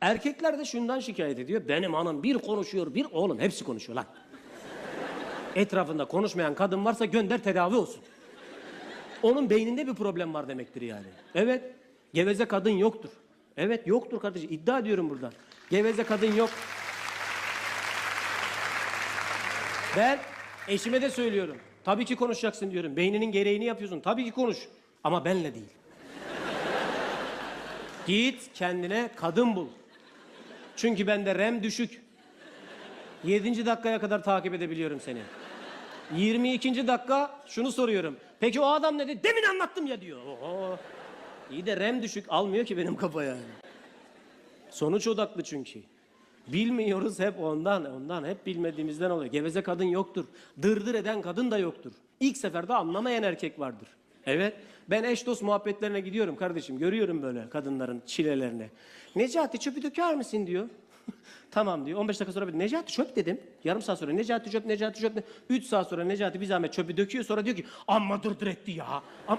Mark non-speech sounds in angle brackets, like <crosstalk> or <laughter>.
Erkekler de şundan şikayet ediyor. Benim hanım bir konuşuyor, bir oğlum hepsi konuşuyor lan. Etrafında konuşmayan kadın varsa gönder tedavi olsun. Onun beyninde bir problem var demektir yani. Evet, geveze kadın yoktur. Evet, yoktur kardeşim. İddia ediyorum buradan. Geveze kadın yok. Ben eşime de söylüyorum. Tabii ki konuşacaksın diyorum. Beyninin gereğini yapıyorsun. Tabii ki konuş. Ama benle değil. Git kendine kadın bul. Çünkü bende rem düşük. 7. dakikaya kadar takip edebiliyorum seni. 22. dakika şunu soruyorum. Peki o adam ne dedi? Demin anlattım ya diyor. Oho. İyi de rem düşük almıyor ki benim kafa yani. Sonuç odaklı çünkü. Bilmiyoruz hep ondan, ondan hep bilmediğimizden oluyor. Geveze kadın yoktur. Dırdır eden kadın da yoktur. İlk seferde anlamayan erkek vardır. Evet. Ben eş dost muhabbetlerine gidiyorum kardeşim. Görüyorum böyle kadınların çilelerini. Necati çöpü döker misin diyor. <laughs> tamam diyor. 15 dakika sonra bir Necati çöp dedim. Yarım saat sonra Necati çöp, Necati çöp. 3 saat sonra Necati bir zahmet çöpü döküyor. Sonra diyor ki amma dırdır etti ya. Am